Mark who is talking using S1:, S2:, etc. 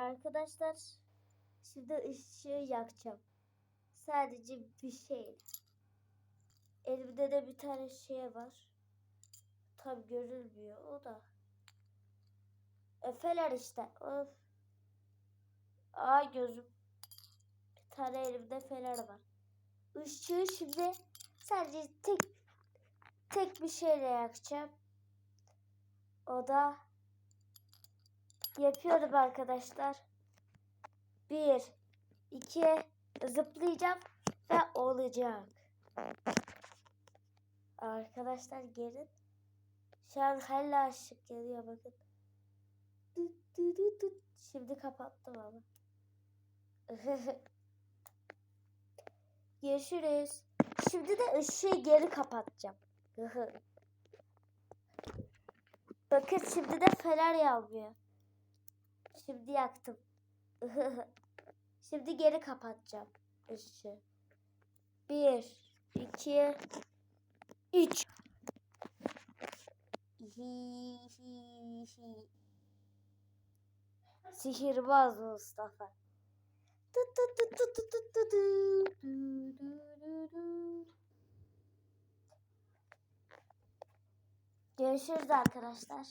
S1: Arkadaşlar şimdi ışığı yakacağım. Sadece bir şey. Elimde de bir tane şey var. Tam görülmüyor o da. Efeler işte. Of. Ay gözüm. Bir tane elimde fener var. Işığı şimdi sadece tek tek bir şeyle yakacağım. O da yapıyorum arkadaşlar. Bir, iki, zıplayacağım ve olacak. Arkadaşlar gelin. Şu an hala ışık geliyor bakın. Şimdi kapattım ama. Görüşürüz. Şimdi de ışığı geri kapatacağım. Bakın şimdi de fener yanmıyor. Şimdi yaktım. şimdi geri kapatacağım ışığı. Bir, iki, üç. Sihirbaz Mustafa. Görüşürüz arkadaşlar.